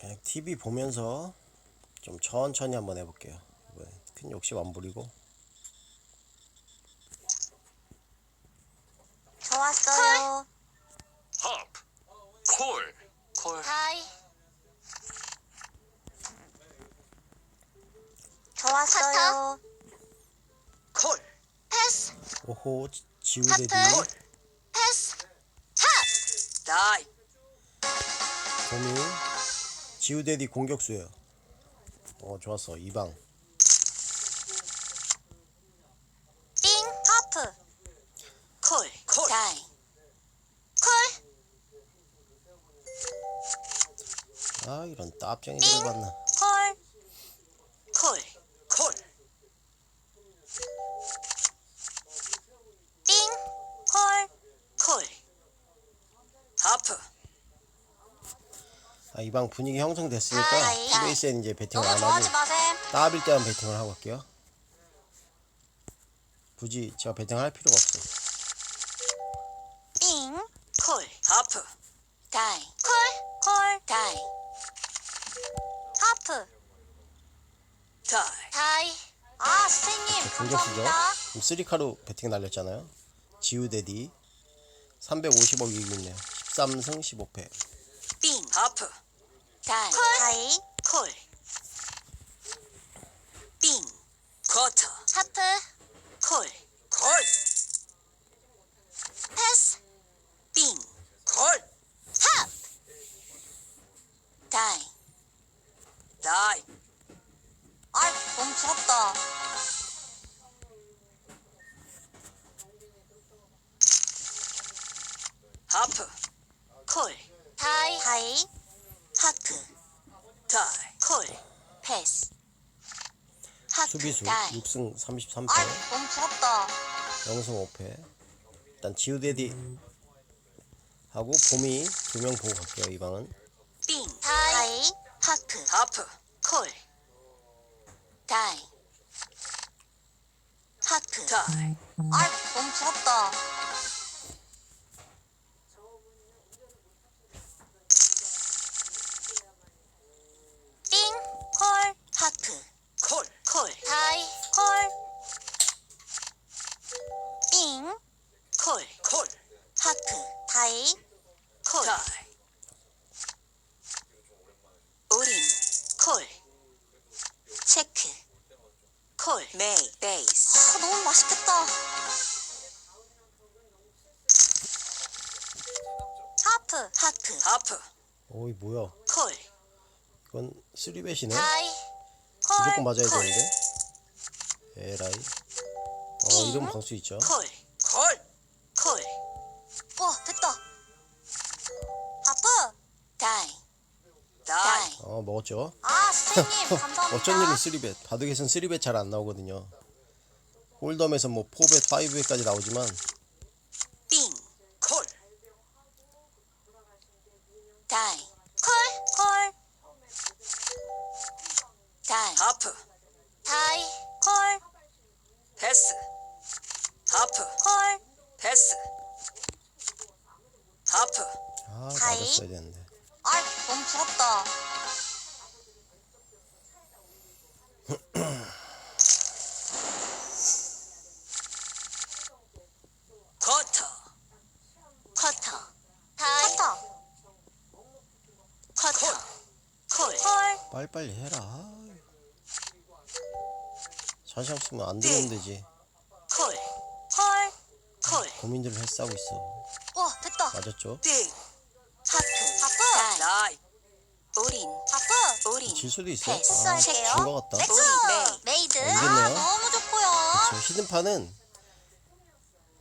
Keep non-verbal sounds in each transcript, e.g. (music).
그냥 TV 보면서 좀 천천히 한번 해볼게요. 큰 욕심 안 부리고. 좋았어요. 업, 콜, 콜, 하이. 좋았어요. 콜, 패스. 오호 지- 지우대디 하트. 지우대디 공격수예요. 어 좋았어 이방. 빙. 하프. 콜, 콜, 다이. 콜. 아 이런 따압쟁이들을 봤나. 콜. 콜, 콜, 빙. 콜. 콜, 하프, 아 이 방 분위기 형성됐으니까 하이. 스페이스엔 이제 배팅을 안 하고. 따빌 때만 배팅을 하고 갈게요. 굳이 제가 배팅을 할 필요가 없어. 빙. 콜, 하프, 다이. 콜. 콜. 다이. 하프. 다이, 다이. 아, 선생님. 공격수죠. 감사합니다. 지금 쓰리카로 배팅 날렸잖아요. 지우대디 350억 이기고 있네요. 13승 15패. 빙, 하프, 다이. 다이. 콜, 빙, 쿼터, 하프. 콜, 콜, 패스. 빙, 콜, 하. 다이. 다이, 아, 너무 부럽다. 하프, 콜, 다이. 다이. 하트. 다이, 콜, 패스. 하트. 수비수 다이. 6승 33패. 아, 너무 부럽다. 0승 5패. 일단 지우대디 하고 봄이 두 명 보고 갈게요. 이 방은. 빙, 다이. 하트. 하프, 콜, 다이. 하트. 다이, 아, 너무 부럽다. 콜, 메이, 베이스, 아, 너무 맛있겠다. 하프, 하트. 하프, 어이 뭐야? 콜, 이건 쓰리벳이네. 다이, 콜. 무조건 맞아야 콜. 되는데. 에라이. 어 이러면 방수 있죠. 콜, 콜, 콜, 어 먹었죠. 아, 선생님, (laughs) 감사합니다. 어쩐 일로 쓰리벳. 바둑에선 쓰리벳 잘 안 나오거든요. 홀덤에서 뭐 4벳, 5벳까지 나오지만 빙, 콜, 다이. 콜, 콜. 다이, 하프, 다이. 콜, 패스, 하프, 콜. 패스, 하프, 아 다이. 맞았어야 되는데. 아, 너무 부럽다. 쿼터, 커터. 다이. 커터. 커터. 콜, 콜. 빨리빨리 해라. 자신 없으면 안 들어오면 되지. 콜, 콜. 콜, 고민들을 해싸고 있어. 와, 됐다. 맞았죠? 하프. 하프. 하프. 우린, 질 수도 있어. 패스 아. 진것 같다. 렉스. 우리 메이드. 어, 아. 너무 좋고요. 저 히든판은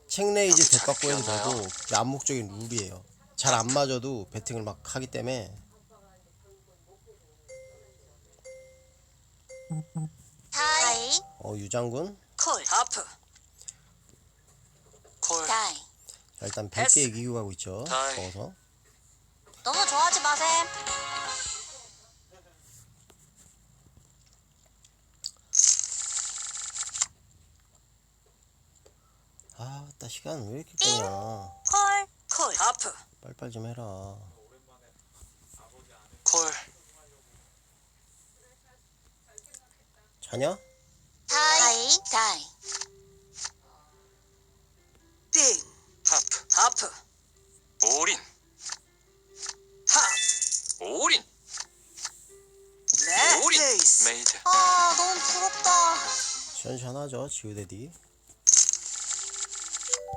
책레이즈 갖고 해도? 되고 암묵적인 룰이에요. 잘 안 맞아도 배팅을 막 하기 때문에 다이. 어 유장군 콜, 하프, 콜, 다이. 자, 일단 패스. 100개 이기고 가고 있죠. 다이. 먹어서 너무 좋아하지 마셈. 아, 따 시간 왜 이렇게 끄냐. 콜. 콜, 하프, 빨빨 좀 해라. 콜, 자냐? 다이. 다이. 빙. 하프 하프. 올인 하. 올인 네. 올인 레이스. 메이드 아, 너무 부럽다. 시원시원하죠 지우대디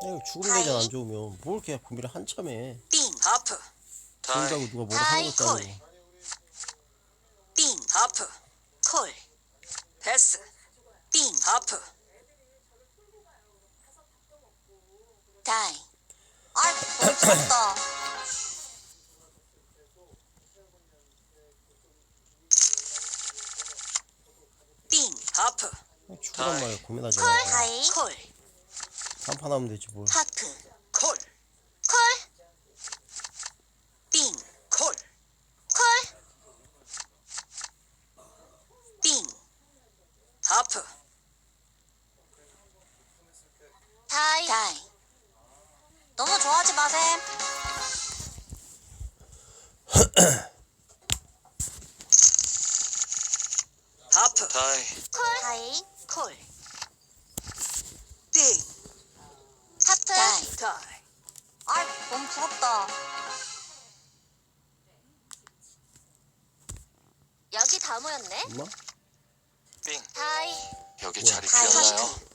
이거 죽음 대전 안 좋으면 뭘 이렇게 고민을 한참 해 빙. 하프. 다이 죽는다고 누가 뭐라 하는 것도 아니고 빙. 하프. 콜. 패스. 빙. 하프. 다이. 아, 너무 부럽다. 빙. 하프. 다이. 말에 고민하지 콜. 말고 다이. 콜. 한판 하면 되지 뭘 하프. 콜. 콜. 빙. 콜. 콜. 빙. 하프. 다이. 너무 좋아하지 마셈. (clears throat) 하프. 다이 콜. 다이. 콜. 빙. 하트. 다이. 다이. 아, 너무 부럽다. 여기 다 모였네. 엄마? 빙 다이. 여기? 자리 다이. 비었나요?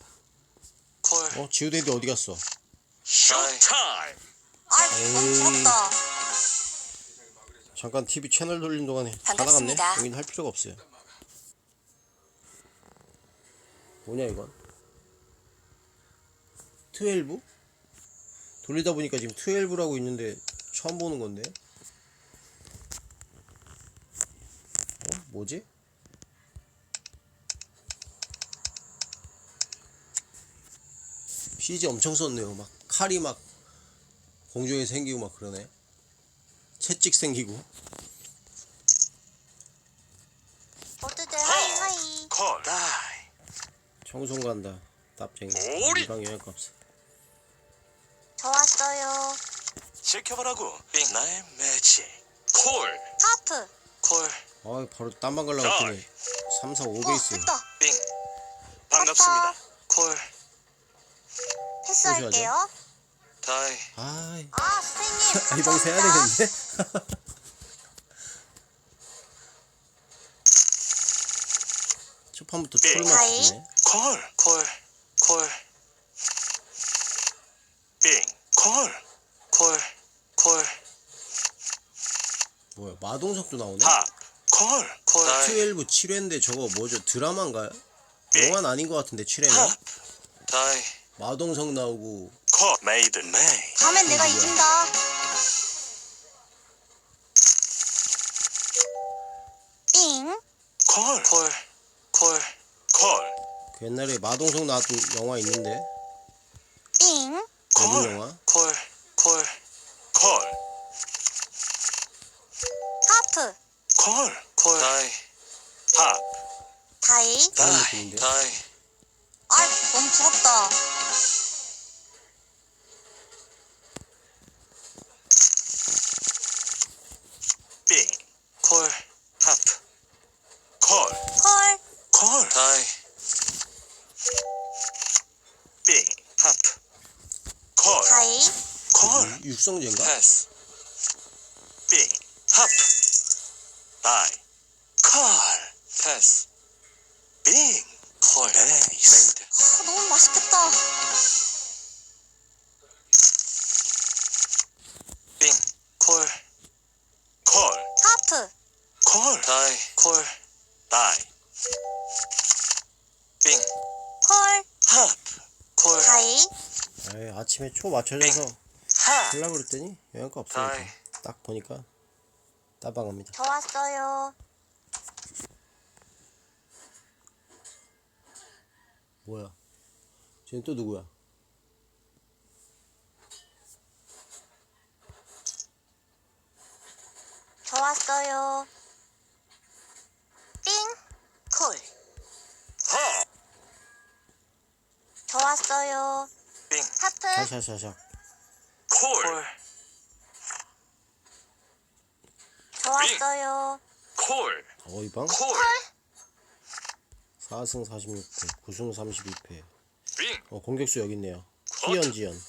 콜 어 지우대디 어디 갔어? 쇼타임 아, 에이. 부럽다. 잠깐 TV 채널 돌린 동안에 다 나갔네 반갑습니다. 여기는 할 필요가 없어요 뭐냐 이건 12? 돌리다 보니까 지금 12라고 있는데 처음 보는 건데 어? 뭐지? CG 엄청 썼네요. 막 칼이 막 공중에 생기고 막 그러네. 채찍 생기고. 모두들 하이 하이. 콜. 다이 청송 간다. 답쟁이. 오리! 이방 여행값 없어. 좋았어요. 지켜보라고. 빙. 나의 매치 콜. 하프. 콜. 아 바로 딴방 갈라 했더니 3, 4, 5 어, 베이스 됐다. 빙. 반갑습니다. 콜 패스할게요. 다이 아이 아, 선생님. (laughs) 세야 감사합니다. 되겠는데? 첫 판부터 네. 초를 다이. 맞추네 콜, 콜, 콜. 빙, 콜, 콜, 콜. 뭐야 마동석도 나오네? 팝, 콜, 콜. 12 7회인데 저거 뭐죠 드라마인가요? 네. 영화는 아닌 것 같은데 7회는 팝. 다이, 마동석 나오고 콜, 메이드 메이. 다음엔 내가? 이긴다. 띵. 콜, 콜, 콜, 콜. 그 옛날에 마동석 나왔던 영화 있는데 띵. 콜, 영화 콜, 콜, 콜. 하프. 콜, 콜. 다이, 팝, 다이. 다이? 다이. 아, 너무 부럽다. 콜. 육성제인가? 패스 빙 하프 다이 콜 패스 빙콜 레이스 메이드 아, 너무 맛있겠다. 빙콜콜콜 하프. 다이 콜 다이 빙 콜. 하프 콜 다이. 에이, 아침에 초 맞춰져서 하 하려고 그랬더니 영양가 없어요. 딱 보니까 따방합니다 좋았어요. 뭐야 쟤는 또 누구야 좋았어요. 띵. 콜. 하 좋았어요. 빙 하프. 샤샤샤샥 콜 좋았어요. 콜 어이방 콜 4승 46패 9승 32패 빙. 어, 공격수 여기 있네요 희연 지연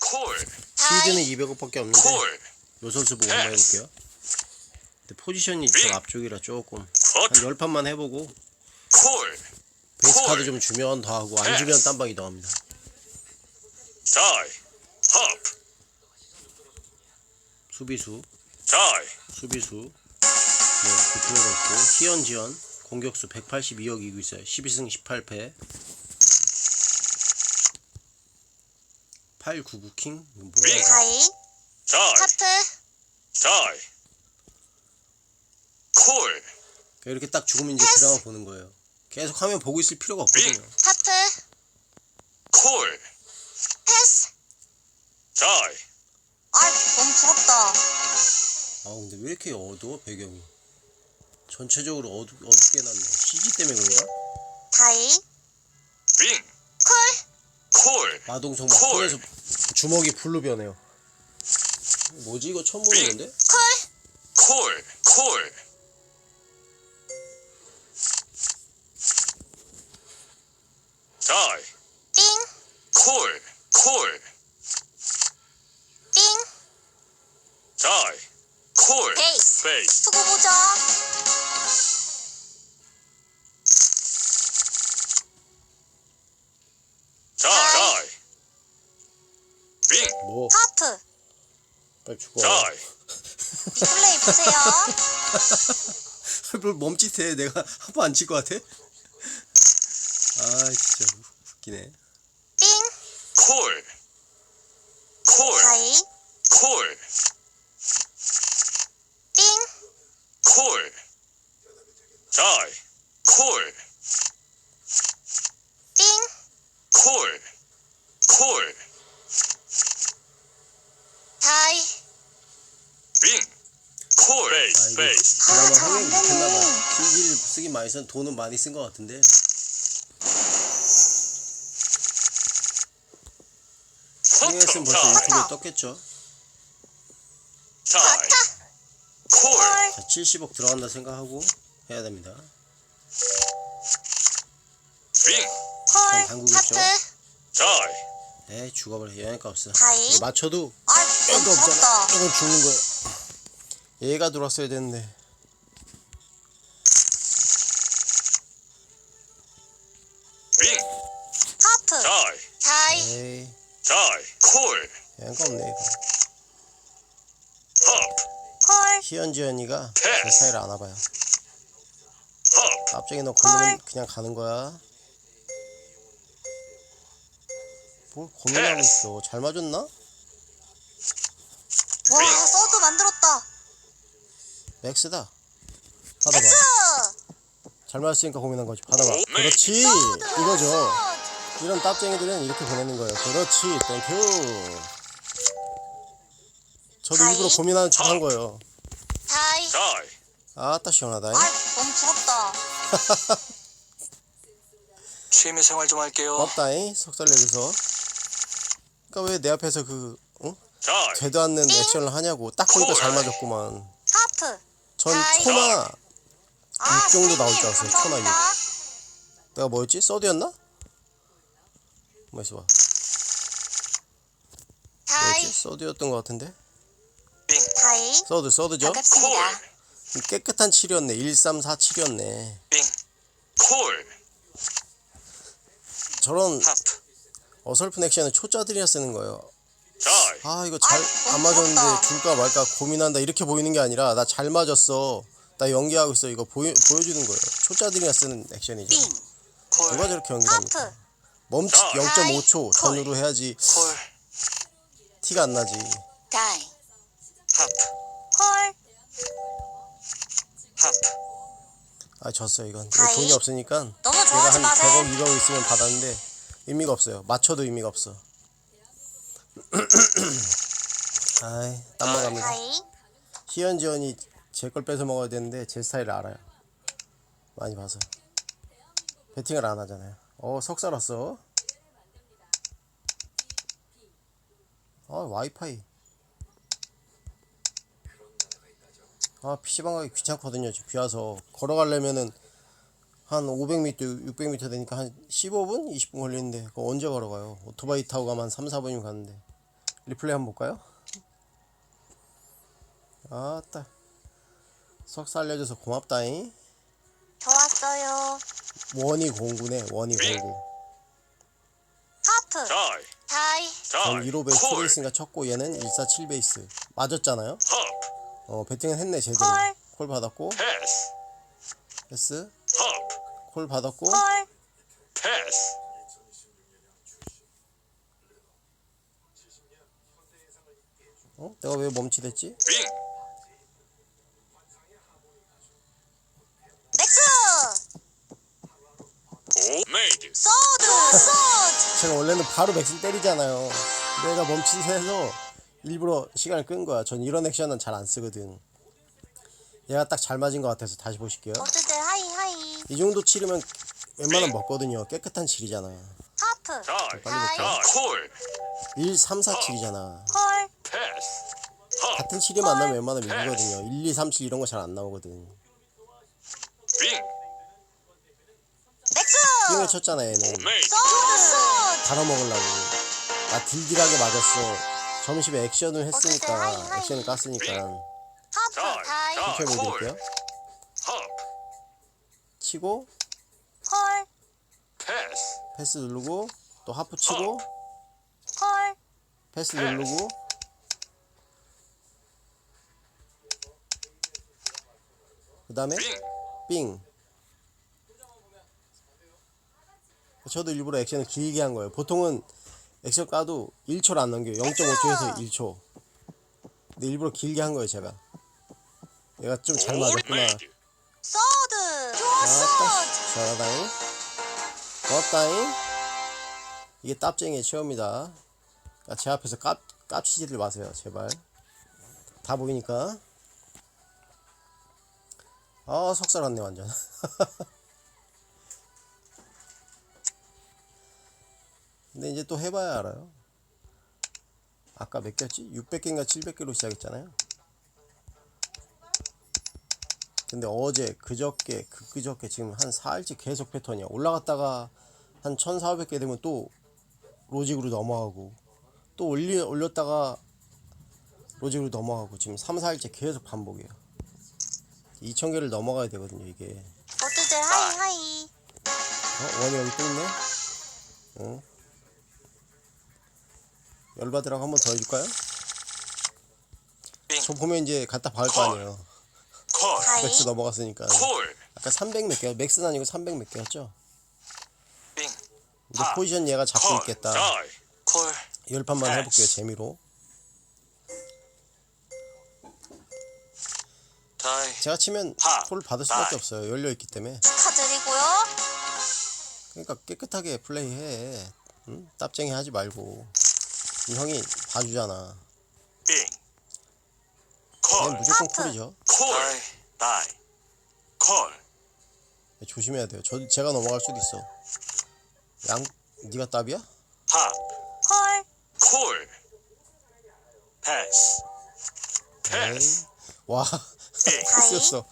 콜. 시드는 200억밖에 없는데 콜. 요 선수 보고 한번 해볼게요 근데 포지션이 저 앞쪽이라 조금 한 커트. 10판만 해보고 콜. 베이스 콜. 카드 좀 주면 더 하고 안 주면 딴방이 더 합니다 다이. 하프. 수비수 다이. 수비수 네, 없고 희연지연 공격수 182억 이고 있어요 12승 18패 899킹 이거 뭐야 다이. 다이. 하프. 다이. 콜. 그러니까 이렇게 딱 죽으면 이제 드라마 보는 거예요 계속 화면 보고 있을 필요가 없거든요 하프. 콜. 패스. 다이. 아, 너무 부럽다. 아 근데 왜 이렇게 어두워 배경이 전체적으로 어두, 어둡게 났네 CG 때문에 그런가? 다이. 빙. 콜. 콜. 마동석 막 콜. 손에서 주먹이 불로 변해요 뭐지 이거 처음 보는 건데? 콜. 콜. 콜. 다이. 띵. 콜. 콜. 띵. 다이. 콜. 베이스. 베이스. 두고 보자. 다이. 빙. 뭐 하프. 빨리 죽어 다이. 리플레이 보세요. 뭘 멈칫해 내가 한번안칠 것 같아? 아 진짜 웃기네 띵. 콜. 콜. 다이. 콜. 띵. 콜. 다이. 콜. 띵. 콜. 콜. 다이. 빙. 콜. 아 베이스. 이거 베이스. 드라마 아, 잘안 흥행 못했나봐 되네. CG를 쓰긴 많이 쓴 돈은 많이 쓴 것 같은데 흥행했으면 벌써 다이. 유튜브에 떴겠죠 다이. 좋다. 콜. 콜. 자 70억 들어간다 생각하고 해야 됩니다 빙. 콜. 한국이죠? 하프. 다이. 에이 죽어버려 영양가 없어 다이. 이거 맞춰도 아, 영양가 없잖아. 이건 죽는 거야 얘가 들어왔어야 되는데 빙. 하프. 다이. 다이. 에이 다이. 콜. 영양가 없네 이거 희연지연이가 제 패스. 사이를 안 와봐요. 팝. 갑자기 너 걸리면 그냥 가는 거야? 뭘 고민하고. 있어? 잘 맞았나? 와, 써도 만들었다. 맥스다. 받아봐. 스. 잘 맞았으니까 고민한 거지. 받아봐. 오, 그렇지. 이거죠. 이런 땀쟁이들은 이렇게 보내는 거예요. 그렇지. 땡큐. 저도. 일부러 고민하는 척한 거예요 다이. 다이. 아따 시원하다 아, 너무 부럽다. (laughs) 취미 생활 좀 할게요. 맞다잉 속살내줘서 그니까 왜 내 앞에서 그 응? 다이. 되도 않는 액션을 하냐고 딱 보니까 잘 맞았구만 하프. 전 다이. 초나 아, 육 정도 나올 줄 알았어요, 천하 육. 감사합니다. 내가 뭐였지? 서드였나? 뭐 있어봐 다이. 뭐였지? 서드였던 것 같은데 서드 서드죠? 반갑습니다. 깨끗한 7이었네 1347이었네 빙. 콜. 저런 하프. 어설픈 액션을 초짜들이나 쓰는 거예요. 아 이거 잘 안 맞았는데. 줄까 말까 고민한다 이렇게 보이는 게 아니라 나 잘 맞았어 나 연기하고 있어 이거 보여, 보여주는 거예요 초짜들이나 쓰는 액션이죠 빙. 콜. 누가 저렇게 연기합니까 하프. 멈칫 다이. 0.5초 콜. 전후로 해야지 콜. 티가 안 나지 다이. 하프. 콜. 하프. 아 졌어요 이건 이거. 돈이 없으니까 너무 내가 좋아하지 한 마세요. 100억 200억 있으면 받았는데 의미가 없어요 맞춰도 의미가 없어 (clears throat) 아이 땀만 갑니다 다이. 희연지연이 제 걸 뺏어 먹어야 되는데 제 스타일을 알아요 많이 봐서 배팅을 안 하잖아요 어 석살 왔어 아 와이파이 아 PC방 가기 귀찮거든요. 비 와서 걸어가려면은 한 500m, 600m 되니까 한 15분, 20분 걸리는데 그거 언제 걸어가요? 오토바이 타고 가면 한 3, 4분이면 가는데. 리플레이 한번 볼까요? 아따. 석사 알려줘서 고맙다잉. 좋았어요. 원이 공구네 원이 공구. 하프. 다이. 다이. 전 다이 1호 베이스 콜 베이스인가 쳤고 얘는 147 베이스. 맞았잖아요? 합 어 배팅은 했네 제대로 콜. 콜 받았고 패스 패스 합콜 받았고 콜. 패스 어? 내가 왜 멈칫했지? 빙 맥스. 오 메이드 소드. 소드. 제가 원래는 바로 맥스 때리잖아요 내가 멈칫해서 일부러 시간을 끈 거야. 전 이런 액션은 잘 안 쓰거든. 얘가 딱 잘 맞은 것 같아서 다시 보실게요. 어쨌든 하이 하이. 이 정도 치르면 웬만하면 먹거든요. 깨끗한 칠이잖아. 하프. 다이 다이. 다이 콜. 1, 3, 4 칠이잖아. 콜. 패스. 합 같은 칠이 만나면 웬만하면 이기거든요. 1, 2, 3, 7 이런 거 잘 안 나오거든. 빙. 맥스. 띵을 쳤잖아 얘는. 소드. 달아먹으려고. 나 딜딜하게 맞았어 점심에 액션을 했으니까 하이, 하이. 액션을 깠으니까. 하프. 다이 다이. 다이 천천히 콜. 보여드릴게요. 합 치고 콜. 패스. 패스 누르고 또 하프 치고 콜. 패스 누르고. 그 다음에 빙. 삥 저도 일부러 액션을 길게 한 거예요. 보통은 액션 까도 1초를 안 넘겨요. 0.5초에서 1초. 근데 일부러 길게 한 거예요 제가. 얘가 좀잘오 맞았구나. 소드. 좋았어. 아따 잘하다잉. 고맙다잉. 이게 땀쟁이의 체험이다. 그러니까 제 앞에서 깝, 깝치지를 마세요 제발. 다 보이니까. 아 속살았네 완전 (laughs) 근데 이제 또 해봐야 알아요 아까 몇 개였지? 600개인가 700개로 시작했잖아요 근데 어제 그저께 그 그저께 지금 한 4일째 계속 패턴이야 올라갔다가 한 1400개 되면 또 로직으로 넘어가고 또 올리, 올렸다가 로직으로 넘어가고 지금 3, 4일째 계속 반복이에요 2000개를 넘어가야 되거든요 이게 어쨌든 하이 하이. 어? 원이 여기 또 있네 응 열받으라고 한 번 더 해줄까요? 빙. 저 보면 이제 갖다 박을 거 아니에요 콜. 맥스 넘어갔으니까 콜 아까 300 몇 개, 맥스는 아니고 300 몇 개였죠? 빙 이제 하. 포지션 얘가 잡고 콜 있겠다 콜열 판만 패스. 해볼게요 재미로 다이 제가 치면 하. 콜 받을 수밖에 다이. 없어요 열려 있기 때문에 축하드리고요. 그러니까 깨끗하게 플레이해 응? 땀쟁이 하지 말고 이 형이 봐주잖아. 빙. 콜 무조건. 콜이죠. 콜. 다이. 콜 조심해야 돼요. 저, 제가 넘어갈 수도 있어. 양 네가 답이야? 합 콜. 콜. 패스. 패스. 와. 빙. (laughs) 쓰였어.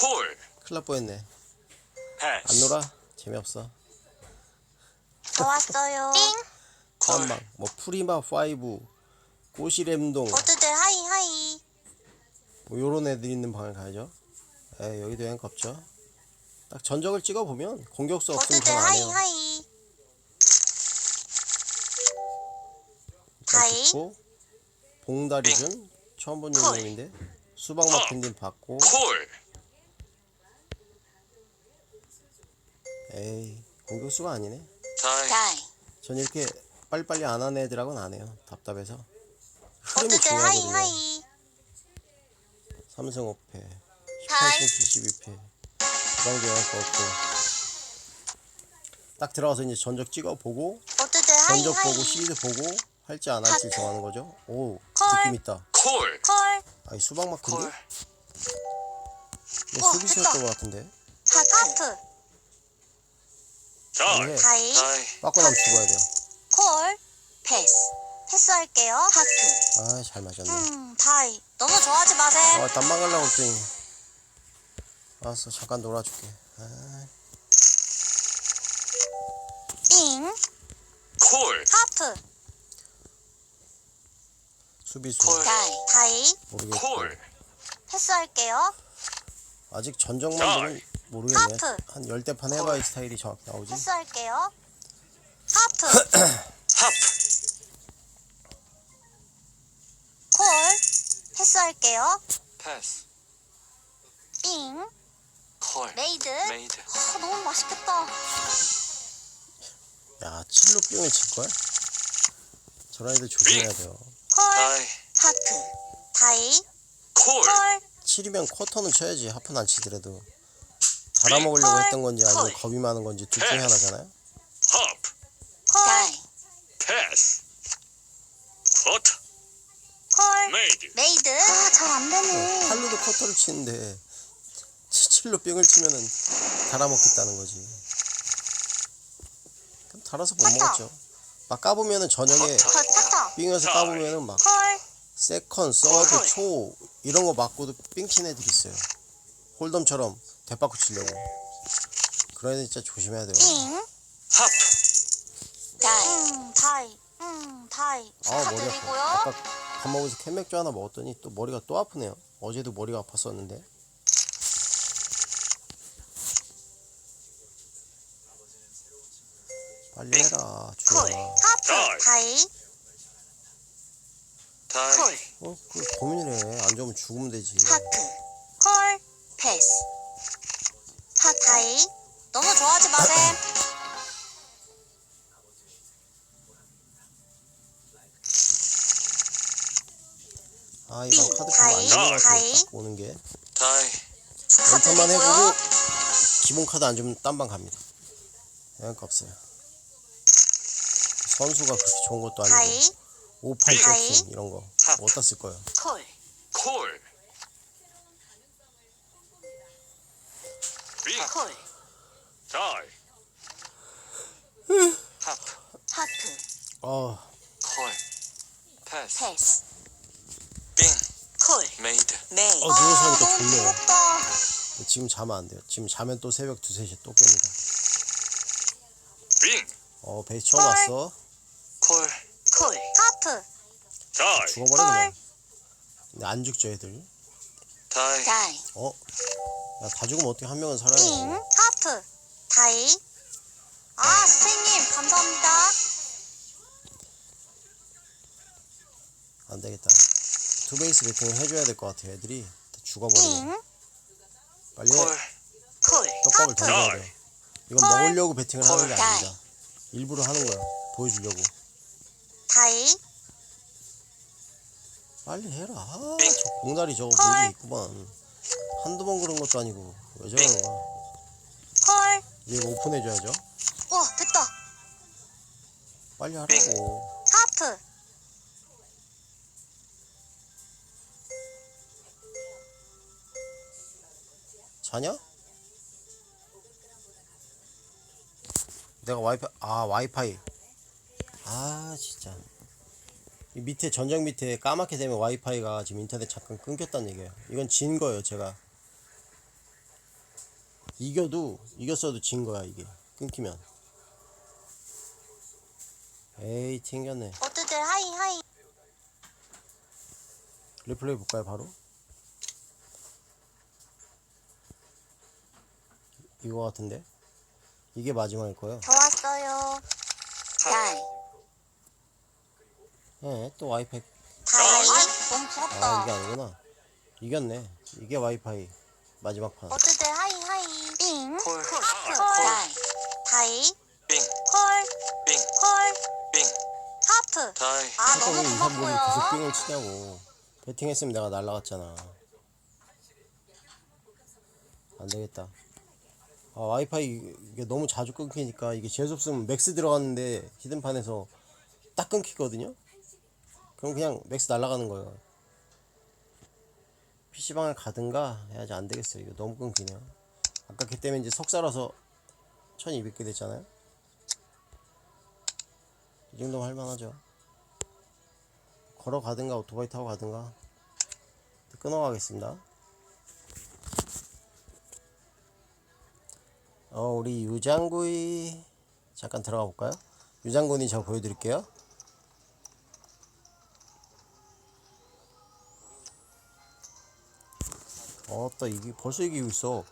콜. 큰일 날 뻔했네. 안 패스. 놀아? 재미없어. 좋았어요. (laughs) 띵. 콜 깜방 뭐 프리마 5 꼬시램동. 어쨌든 하이 하이. 뭐 요런 애들 있는 방을 가야죠. 에 여기도 앵 없죠. 딱 전적을 찍어보면 공격수 없으면 어쨌든 잘안 하이 해요. 하이. 다이. 듣고 봉다리준 처음 본 영상인데 수박 마틴딘 받고. 콜. 에이 공격수가 아니네. 다이. 전 이렇게 빨리빨리 안 하는 애들하고는 안 해요 답답해서 흐름이 어쨌든 하이 중요하거든요 하이. 삼성 5패 다이. 18승 72패 그랑도 영향가 없고 딱 들어가서 이제 전적 찍어보고 어쨌든 하이 전적 하이. 보고 시리즈 보고 할지 안 할지 정하는 거죠 오 콜. 느낌 있다 콜 콜. 아이 수박 마크인데? 콜 이거 어, 수비수였던 것 같은데 하프. 다이 이게 다이. 다이 빠꾸나면 죽어야 돼요 콜. 패스. 패스할게요. 하프. 아잘 맞았네. 음, 다이. 너무 좋아하지 마세요. 아땀 막으려고 했더니. 알았어 잠깐 놀아줄게. 아, 빙 콜, 하프 수비수. 콜. 다이. 다이. 모르겠고. 콜, 패스할게요. 아직 전적만 보면 모르겠네. 하프. 한 열대 판 해봐야 이 스타일이 정확히 나오지. 패스할게요 하프. (clears throat) 하프, 콜 패스할게요. 패스, 빙 콜, 메이드. 메이드, 아, 너무 맛있겠다. 야 칠로 삥을 칠걸? 저런 애들 조심해야 돼요. 콜 다이, 하프. 다이. 콜, 콜. 7이면 쿼터는 쳐야지 하프는 안 치더라도. 달아먹으려고 콜, 했던 건지 아니면 콜. 겁이 많은 건지 둘 중에 하나잖아요. 콜 다이 패스, 쿼터, 콜 메이드, 메이드 아 잘 안 되네. 팔로도 쿼터를 치는데 칠로 삥을 치면은 달아먹겠다는 거지. 그럼 달아서 못. 먹었죠. 막 까보면은 저녁에 컷 삥에서 까보면은 막 콜 세컨, 서드, 초 이런 거 맞고도 삥친 애들 있어요. 홀덤처럼 대바꾸 치려고. 그런 애들 진짜 조심해야 돼요. 빙 하프, 다이 음, 다이 음, 다이 아 머리 축하드리고요. 아파. 아까 밥 먹으면서 캔맥주 하나 먹었더니 또 머리가 또 아프네요. 어제도 머리가 아팠었는데. 빨리 해라 콜 주연아. 하프 다이 다이, 콜. 어? 그 고민을 해안 좋으면 죽으면 되지. 하프 콜 패스. 하 다이 너무 좋아하지 마셈 아 이번 삥, 카드 다이, 좀안 좋은 것 다이. 같아 오는 게. 다이, 연판만 해보고 기본 카드 안 주면 딴 방 갑니다. 영향가 없어요. 선수가 그렇게 좋은 것도 아니고 다이 58 다이. 쇼킹 이런 거 어디다 쓸 거예요? 콜. 콜, 빙, 콜. 다이, 하프, 하프 어. 콜, 패스, 패스 메이 어, 누워서 하니까 너무 졸려요. 지금 자면 안 돼요. 지금 자면 또 새벽 2, 3시에 또 깹니다. 빙, 어 베이스 처음 헐. 왔어. 콜, 콜. 하프 다이, 죽어버려 그냥 근데 안 죽죠 애들. 다이, 다이. 어? 야 다 죽으면 어떻게 한 명은 빙 살아야지 하프 다이. 아. 선생님 감사합니다. 안 되겠다 투 베이스 배팅을 해줘야 될 것 같아요 애들이. 다 죽어버리네 빙 빨리 해 콜, 콜. 떡밥을. 던져야 돼 이건 헐. 먹으려고 배팅을 하는 게 헐. 아닙니다. 일부러 하는 거야 보여주려고. 다이. 빨리 해라. 아, 빙. 저 공다리 저거 헐. 문제 있구만. 한두 번 그런 것도 아니고. 왜 저러는 거야? 콜. 이제 이거 오픈해줘야죠. 어 됐다. 빨리 하라고. 하프 자냐? 내가 와이파이 아 와이파이. 아 진짜. 이 밑에 전장 밑에 까맣게 되면 와이파이가 지금 인터넷 잠깐 끊겼다는 얘기예요. 이건 진 거예요 제가. 이겨도 이겼어도 진 거야 이게. 끊기면. 에이 튕겼네. 모두들 하이 하이. 리플레이 볼까요 바로? 이거 같은데? 이게 마지막일 거예요. 좋았어요. 다이 네, 또 와이파이. 다이 너무 아 부럽다. 이게 아니구나. 이겼네. 이게 와이파이 마지막 판. 모두들 하이 하이. 빙. 콜, 하프 다이 다이. 빙, 콜. 빙, 콜. 빙, 하프. 다이, 아 너무 이사보고 계속 고맙고요 삥을 치냐고. 배팅했으면 내가 날라갔잖아. 안 되겠다 아 와이파이 이게 너무 자주 끊기니까 이게 재수없으면 맥스 들어갔는데 히든판에서 딱 끊기거든요? 그럼 그냥 맥스 날라가는 거예요. PC방을 가든가 해야지 안 되겠어요. 이거 너무 끊기네요. 아까 걔 때문에 이제 석사라서 1200개 됐잖아요? 이 정도면 할만하죠. 걸어가든가 오토바이 타고 가든가. 끊어가겠습니다 어 우리 유장구이 잠깐 들어가 볼까요? 유장군이 저 보여드릴게요. 어따 이게 벌써 이기고 있어.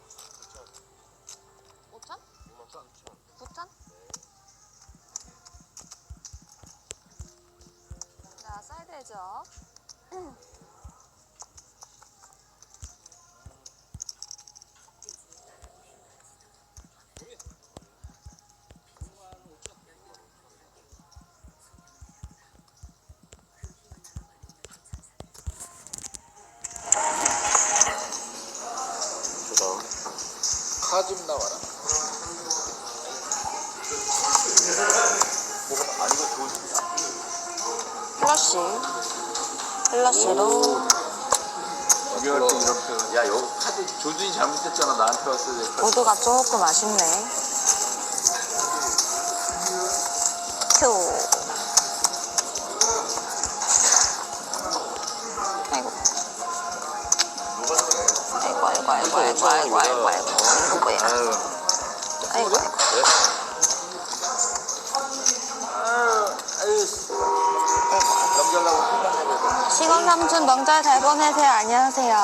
큐. 아이고. 아이고, 아이고, 아이고, 아이고, 아이고, 아이고, 아이고. 아유. 아이고, 아이고. 시건 삼촌 명절 잘 보내세요. 안녕하세요.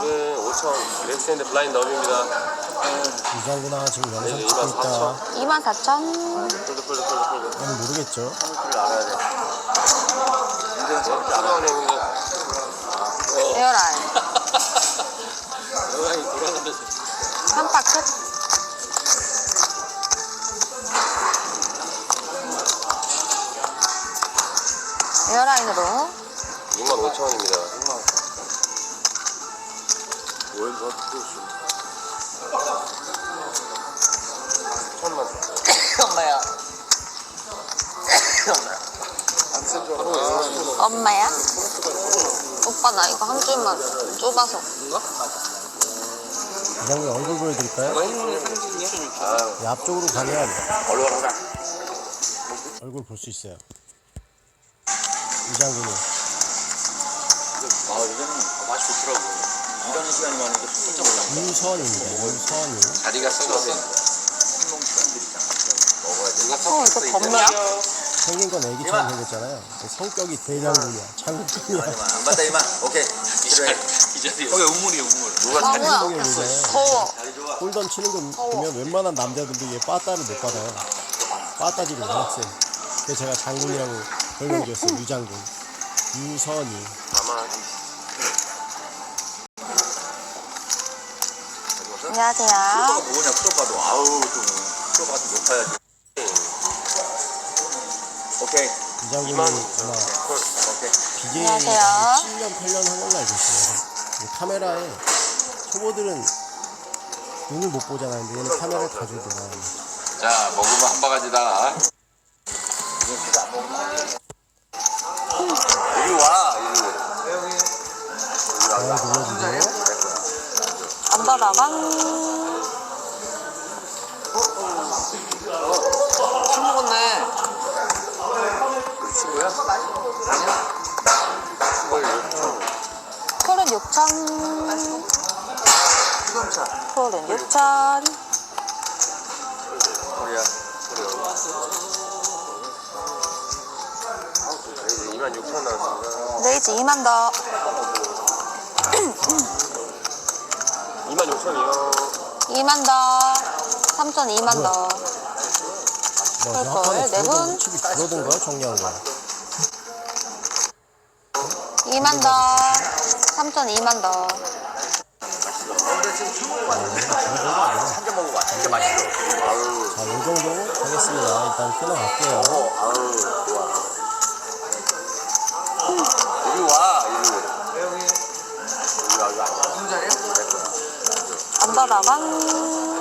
오늘 5천 렉스앤드 블라인드 업입니다. 유장군아 지금 영상 네, 찍고 24,000. 있다. 24,000. 폴드 폴드 폴드 폴드. 아니 모르겠죠. 한국을 알아야 돼. 인생 재밌게 알아. 수고하십니다. 에어라인. 여행이 돌아가면서. 한 박스. 에어라인으로 6만 5천 원입니다. 뭘 버티고 천만. 엄마야. 엄마야. 오빠 나 이거 한 줄만 좁아서 유장군 얼굴 보여드릴까요? 이 앞쪽으로 가면 얼른 하자. 얼굴 볼 수 있어요. 유장군이 아, 이거는 맛이 좋더라고. 일하는 시간이 많으니까 진짜 몰라. 유선입니다. 유선이. 자리가 썩어서 한동 시간들이 있잖아. 먹어야 돼. 어 이거? 생긴 건 애기처럼 생겼잖아요. 성격이 대장군이야. 장군이야. 안 받다 이만. 오케이. 거기 우물이야 우물. 누가 아, 자리 뭐야. 더워 좋아. 홀던 치는 거 보면 웬만한 남자들도 얘 빠따를 못 받아요. 빠따지를 세. 그래서 제가 장군이라고 별명 지었어요. 유장군. 유선이. 아마 안녕하세요 프로가 뭐냐 프로가도 아우 좀 프로가 좀 높아야지. 오케이. 2만 아마 콜. 오케이. BJ 안녕하세요. 7년, 8년 한 걸로 알고 있어요. 이 카메라에 초보들은 눈을 못 보잖아요. 근데 얘는 카메라를 가지고. 자 먹으면 한 바가지다. 2만 6천 원 나왔습니다. 레이즈 2만 더 2만 6천이요. 2만 더3,000 2만 더 뭐, 그럴 약간의 걸, 네 분? 칩이 줄어든 거야? 정리한 거야? 2만 더3,000 2만 더 한잔 먹어봐. 진짜 맛있어. 아우. 자, 이 정도 하겠습니다. 일단 끊어갈게요. 아우 언더다간